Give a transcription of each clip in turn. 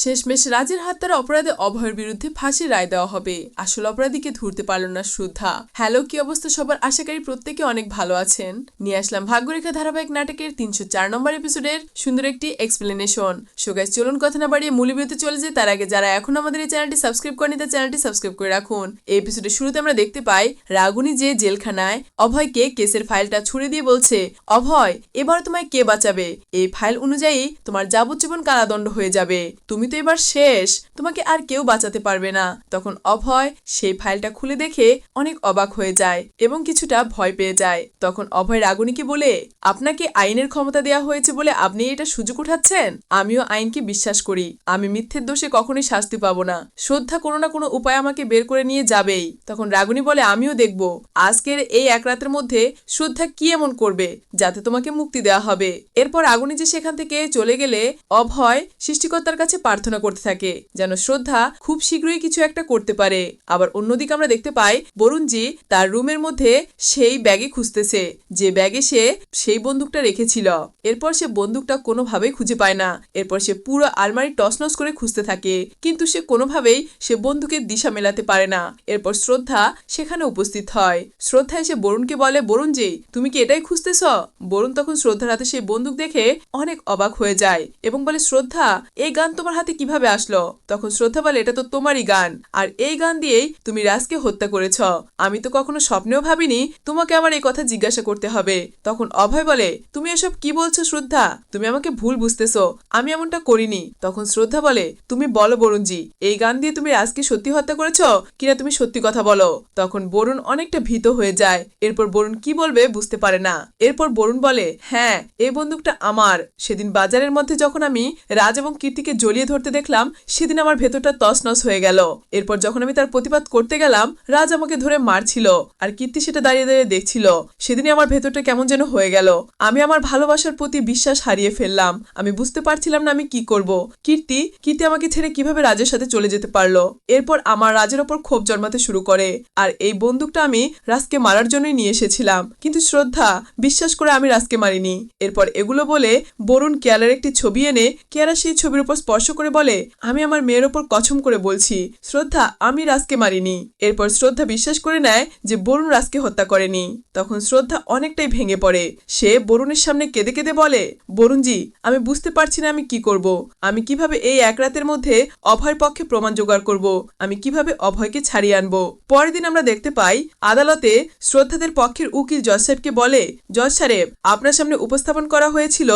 শেষমেশ রাজের হত্যার অপরাধে অভয়ের বিরুদ্ধে ফাঁসির রায় দেওয়া হবে। আসল অপরাধীকে ধরতে পারল না শ্রদ্ধা। হ্যালো, কি অবস্থা সবার? আশাকারী প্রত্যেকে অনেক ভালো আছেন। নিয়ে আসলাম ভাগ্যরেখা ধারাবাহিক নাটকের তিনশো চার নম্বর এপিসোডের সুন্দর একটি এক্সপ্লেনেশন সো গাইস চলুন কথা না বাড়িয়ে মূল ভিডিওতে চলে যায় তার আগে যারা এখন আমাদের এই চ্যানেলটি সাবস্ক্রাইব করেনি তার চ্যানেলটি সাবস্ক্রাইব করে রাখুন। এই এপিসোডের শুরুতে আমরা দেখতে পাই রাগুনি যে জেলখানায় অভয়কে কেসের ফাইলটা ছুড়ে দিয়ে বলছে, অভয় এবার তোমায় কে বাঁচাবে? এই ফাইল অনুযায়ী তোমার যাবজ্জীবন কারাদণ্ড হয়ে যাবে। তুমি তো এবার শেষ। তোমাকে আর কেউ বাঁচাতে পারবে না। তখন অভয় সেই ফাইলটা খুলে দেখে অনেক অবাক হয়ে যায় এবং কিছুটা ভয় পেয়ে যায়। তখন অভয় রাগুনিকে বলে, আপনাকে আইনের ক্ষমতা দেওয়া হয়েছে বলে আপনি এটা সুযোগ উঠাচ্ছেন? আমিও আইনকে বিশ্বাস করি। আমি মিথ্যের দোষে কখনোই শাস্তি পাবো না। শ্রদ্ধা কোনো না কোনো উপায় আমাকে বের করে নিয়ে যাবেই। তখন রাগুনি বলে, আমিও দেখব। আজকের এই এক রাতের মধ্যে শ্রদ্ধা কি এমন করবে যাতে তোমাকে মুক্তি দেওয়া হবে? এরপর আগুনি যে সেখান থেকে চলে গেলে অভয় সৃষ্টিকর্তার কাছে প্রার্থনা করতে থাকে, যেন শ্রদ্ধা খুব শীঘ্রই কিছু একটা করতে পারে। আবার অন্যদিকে আমরা দেখতে পাই, বরুণজি তার রুমের মধ্যে সেই ব্যাগে খুঁজতেছে, যে ব্যাগে সে সেই বন্দুকটা রেখেছিল। এরপর সে বন্দুকটা কোনোভাবেই খুঁজে পায় না। এরপর সে পুরো আলমারি টসনস করে খুঁজতে থাকে, কিন্তু সে কোনোভাবেই সে বন্দুকের দিশা মেলাতে পারে না। এরপর শ্রদ্ধা সেখানে উপস্থিত হয়। শ্রদ্ধা এসে বরুণকে বলে বরুণ যে তুমি কি এটাই খুঁজতেছ? বরুণ তখন শ্রদ্ধার হাতে সেই বন্দুক দেখে অনেক অবাক হয়ে যায় এবং বলে, শ্রদ্ধা, এই গান তোমার হাতে কীভাবে আসলো? তখন শ্রদ্ধা বলে, এটা তো তোমারই গান। আর এই গান দিয়েই তুমি রাজকে হত্যা করেছ। আমি তো কখনো স্বপ্নেও ভাবিনি তোমাকে আমার এই কথা জিজ্ঞাসা করতে হবে। তখন অভয় বলে, তুমি এসব কি বলছো শ্রদ্ধা? তুমি আমাকে ভুল বুঝতেছো। আমি এমনটা করিনি। তখন শ্রদ্ধা বলে, তুমি বলো বরুণজি, এই গান দিয়ে তুমি রাজকে সত্যি হত্যা করেছ? কিনা তুমি সত্যি কথা বলো? তখন বরুণ অনেকটা ভীত হয়ে যায়। এরপর বরুণ কি বলবে বুঝতে পারে না। এরপর বরুণ বলে হ্যাঁ এই বন্দুকটা আমার। সেদিন বাজারের মধ্যে যখন আমি রাজ এবং কীর্তিকে জড়িয়ে ধরতে দেখলাম, সেদিন আমার ভেতরটা তছনছ হয়ে গেল। এরপর যখন আমি তার প্রতিবাদ করতে গেলাম, রাজ আমাকে ধরে মারছিল, আর কীর্তি সেটা দাঁড়িয়ে দাঁড়িয়ে দেখছিল। সেদিনই আমার ভেতরটা কেমন যেন হয়ে গেল। আমি আমার ভালোবাসার প্রতি বিশ্বাস হারিয়ে ফেললাম। আমি বুঝতে পারছিলাম না আমি কি করব। কীর্তি কীর্তি আমাকে ছেড়ে কীভাবে রাজের সাথে চলে যেতে পারল? এরপর আমার রাজের ওপর ক্ষোভ জন্মাতে শুরু করে। আর এই বন্দুকটা আমি রাজকে মারার জন্যই নিয়ে এসেছিলাম। কিন্তু শ্রদ্ধা, বিশ্বাস করে আমি রাজকে মারিনি। এরপর এগুলো বলে বরুণ কেয়ারের একটি ছবি এনে কেয়ারা সেই ছবির উপর স্পর্শ করে বলে, আমি আমার মেয়ের ওপর কছম করে বলছি, শ্রদ্ধা, আমি রাজকে মারিনি। এরপর শ্রদ্ধা বিশ্বাস করে নেয় যে বরুণ রাজকে হত্যা করেনি। তখন শ্রদ্ধা অনেকটাই ভেঙে পড়ে। সে বরুণের সামনে কেঁদে কেঁদে বলে, বরুণজি, আমি বুঝতে পারছি না আমি কি করব। আমি কীভাবে এই এক রাতের মধ্যে অভয়ের পক্ষে প্রমাণ জোগাড় করব? আমি কীভাবে অভয়কে ছাড়িয়ে আনব? পরের দিন আমরা দেখতে পাই, আদালতে শ্রদ্ধাদের পক্ষের উকিল জজ সাহেবকে বলে, জজ সাহেব, আপনার সামনে উপস্থাপন করা হয়েছিল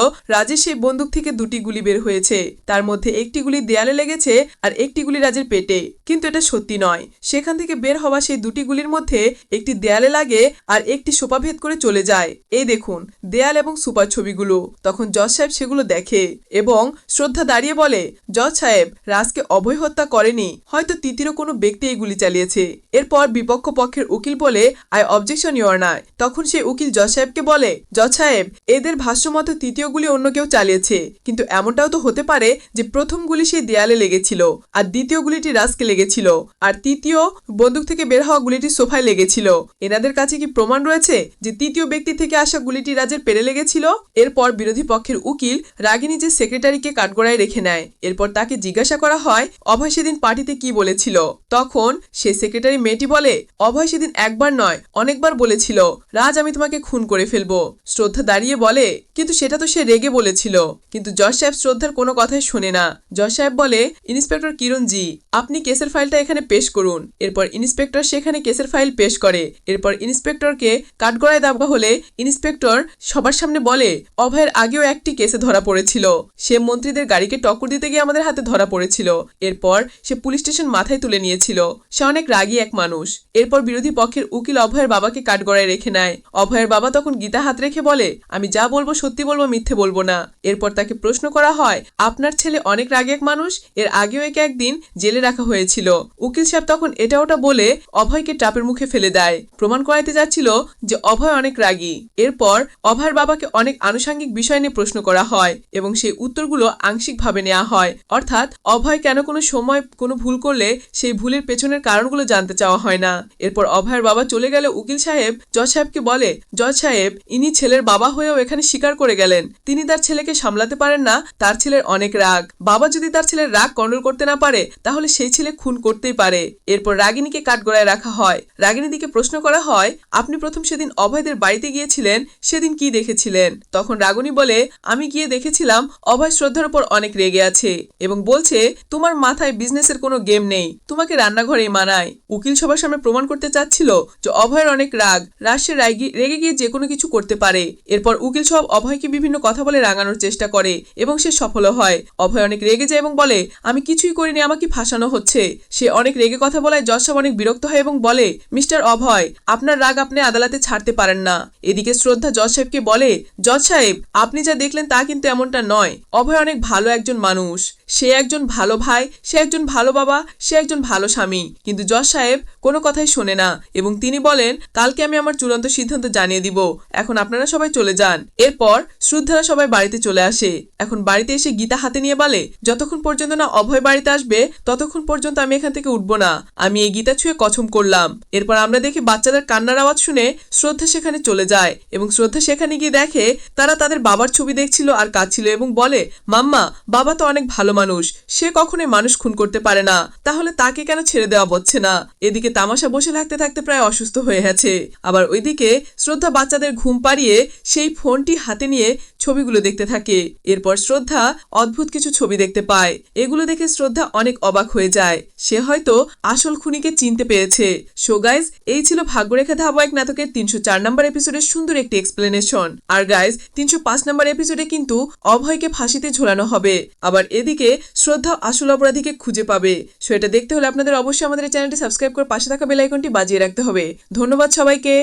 সেই বন্দুক থেকে দুটি গুলি বের হয়েছে। তার মধ্যে একটি গুলি দেয়ালে লেগেছে আর একটি গুলি রাজের পেটে। কিন্তু এটা সত্যি নয়। সেখান থেকে বের হওয়া সেই দুটি গুলির মধ্যে একটি দেয়ালে লাগে আর একটি সোপা ভেদ করে চলে যায়। এই দেখুন, দেয়াল এবং সুপার ছবিগুলো। তখন জজ সাহেব সেগুলো দেখে এবং শ্রদ্ধা দাঁড়িয়ে বলে, জজ সাহেব, রাজকে অভয় হত্যা করেনি। হয়তো তৃতীয় কোনো ব্যক্তি এই গুলি চালিয়েছে। এরপর বিপক্ষ পক্ষের উকিল বলে, আই অবজেকশন ইউর নাই তখন সেই উকিল জজ সাহেবকে বলে, জজ সাহেব, এদের ভাষ্যমতো তৃতীয় গুলি অন্য কেউ চালিয়েছে। কিন্তু এমনটাও তো হতে পারে যে প্রথম গুলি সেই দেয়ালে লেগেছিল, আর দ্বিতীয় গুলিটি রাজকে লেগেছিল, আর তৃতীয় বন্দুক থেকে বের হওয়া গুলিটি সোফায় লেগেছিল। এনাদের কাছে কি প্রমাণ রয়েছে যে তৃতীয় ব্যক্তি থেকে আসা গুলিটি রাজের পেরে লেগেছিল? এরপর বিরোধী পক্ষের উকিল রাগিনী যে সেক্রেটারিকে কাঠগড়ায় রেখে নেয়, এরপর তাকে জিজ্ঞাসা করা হয়, অভয় সেদিন পার্টিতে কি বলেছিল? তখন সে সেক্রেটারি মেয়েটি বলে, অভয় সেদিন একবার নয়, অনেকবার বলেছিল। রাজ, আমি তোমাকে খুন করে ফেলব। শ্রদ্ধা দাঁড়িয়ে বলে, কিন্তু সেটা তো সে রেগে বলেছিল। কিন্তু জজ সাহেব শ্রদ্ধার কোনো কথাই শোনে না। জজ সাহেব বলে, ইন্সপেক্টর কিরণজি, আপনি কেসের ফাইলটা এখানে পেশ করুন। এরপর ইন্সপেক্টর সেখানে কেসের ফাইল পেশ করে। এরপর ইন্সপেক্টরকে কাঠগড়ায় দেওয়া হলে ইন্সপেক্টর সবার সামনে বলে, অভয়ের আগেও একটি কেসে ধরা পড়েছিল। সে মন্ত্রীদের গাড়িকে টক্কর দিতে গিয়ে আমাদের হাতে ধরা পড়েছিল। এরপর সে পুলিশ স্টেশন মাথায় তুলে নিয়েছিল। সে অনেক রাগী এক মানুষ। এরপর বিরোধী পক্ষের উকিল অভয়ের বাবাকে কাঠগড়ায় রেখে নেয়। অভয়ের বাবা তখন গীতা হাত রেখে বলে, আমি যা বলব সত্যি বলব, মিথ্যে বলব না। এরপর তাকে প্রশ্ন করা হয়, আপনার ছেলে অনেক রাগী এক মানুষ, এর আগেও একে একদিন জেলে রাখা হয়েছিল। উকিল সাহেব তখন এটা ওটা বলে অভয়কে ট্রাপের মুখে ফেলে দেয়। প্রমাণ করাইতে যাচ্ছিল যে অভয় অনেক রাগী। এরপর অভয়ের বাবাকে অনেক আনুষাঙ্গিক বিষয় নিয়ে প্রশ্ন করা হয় এবং সেই উত্তরগুলো আংশিকভাবে নেওয়া হয়। অর্থাৎ অভয় কেন কোনো সময় কোনো ভুল করলে সেই ভুলের পেছনের কারণগুলো জানতে চাওয়া হয় না। এরপর অভয়ের বাবা চলে গেলে উকিল সাহেব জজ সাহেবকে বলে, জজ সাহেব, ইনি ছেলের বাবা হয়েও এখানে স্বীকার করে গেলেন। তিনি তার ছেলেকে সামলাতে পারেন না, তার ছেলের অনেক রাগ। বাবা বাবা যদি তার ছেলের রাগ কন্ট্রোল করতে না পারে, তাহলে সেই ছেলে খুন করতেই পারে। এরপর রাগিনীকে কাঠগড়ায় রাখা হয়। রাগিনীদিকে প্রশ্ন করা হয়, আপনি প্রথম সেদিন অভয়দের বাড়িতে গিয়েছিলেন, সেদিন কি দেখেছিলেন? তখন রাগিনী বলে, আমি গিয়ে দেখেছিলাম, অভয় শ্রদ্ধার উপর অনেক রেগে আছে এবং বলছে, তোমার মাথায় বিজনেসের কোনো গেম নেই, তোমাকে রান্নাঘরেই মানায়। উকিল সবার সামনে প্রমাণ করতে চাচ্ছিল যে অভয়ের অনেক রাগ রাশে রেগে গিয়ে যে কোনো কিছু করতে পারে। এরপর উকিল সব অভয়কে বিভিন্ন কথা বলে রাঙানোর চেষ্টা করে এবং সে সফল হয়। অভয় অনেক রেগে যায় এবং বলে, আমি কিছুই করিনি, আমাকে ফাঁসানো হচ্ছে। সে অনেক রেগে কথা বলায় জজ সাহেব অনেক বিরক্ত হয় এবং বলে, মিস্টার অভয়, আপনার রাগ আপনি আদালতে ছাড়তে পারেন না। এদিকে শ্রদ্ধা জজ সাহেবকে বলে, জজ সাহেব, আপনি যা দেখলেন তা কিন্তু এমনটা নয়। অভয় অনেক ভালো একজন মানুষ। সে একজন ভালো ভাই, সে একজন ভালো বাবা, সে একজন ভালো স্বামী। কিন্তু জজ সাহেব কোনো কথাই শোনে না এবং তিনি বলেন, কালকে আমি আমার চূড়ান্ত সিদ্ধান্ত জানিয়ে দিব। এখন আপনারা সবাই চলে যান। এরপর শ্রদ্ধারা সবাই বাড়িতে চলে আসে। এখন বাড়িতে এসে গীতা হাতে নিয়ে বলে যতক্ষণ পর্যন্ত না অভয় বাড়িতে আসবে, ততক্ষণ পর্যন্ত আমি এখান থেকে উঠবো না। আমি এই গীতা ছুঁয়ে কছম করলাম। এরপর আমরা দেখি বাচ্চাদের কান্নার আওয়াজ শুনে শ্রদ্ধা সেখানে চলে যায় এবং শ্রদ্ধা সেখানে গিয়ে দেখে তারা তাদের বাবার ছবি দেখছিল আর কাঁদছিল এবং বলে, মাম্মা, বাবা তো অনেক ভালো মানুষ। সে কখনোই মানুষ খুন করতে পারে না। তাহলে তাকে কেন ছেড়ে দেওয়া হচ্ছে না? এদিকে তামাশা বসে থাকতে থাকতে প্রায় অসুস্থ হয়ে আছে আবার ওইদিকে শ্রদ্ধা বাচ্চাদের ঘুম পাড়িয়ে সেই ফোনটি হাতে নিয়ে ছবিগুলো দেখতে থাকে। এরপর শ্রদ্ধা অদ্ভুত কিছু ছবি দেখতে পায়। এগুলো দেখে শ্রদ্ধা অনেক অবাক হয়ে যায়। সে হয়তো আসল খুনিকে চিনতে পেরেছে। সো গাইজ এই ছিল ভাগ্যরেখা ধারাবাহিক নাটকের তিনশো চার নম্বর এপিসোডের সুন্দর একটি এক্সপ্লেনেশন আর গাইজ তিনশো পাঁচ নম্বর এপিসোডে কিন্তু অভয়কে ফাঁসিতে ঝোলানো হবে। আবার এদিকে শ্রদ্ধা আসল অপরাধীকে খুঁজে পাবে। সো এটা দেখতে হলে আপনাদের অবশ্যই আমাদের চ্যানেলটি সাবস্ক্রাইব করে পাশে থাকা বেল আইকনটি বাজিয়ে রাখতে হবে। ধন্যবাদ সবাইকে।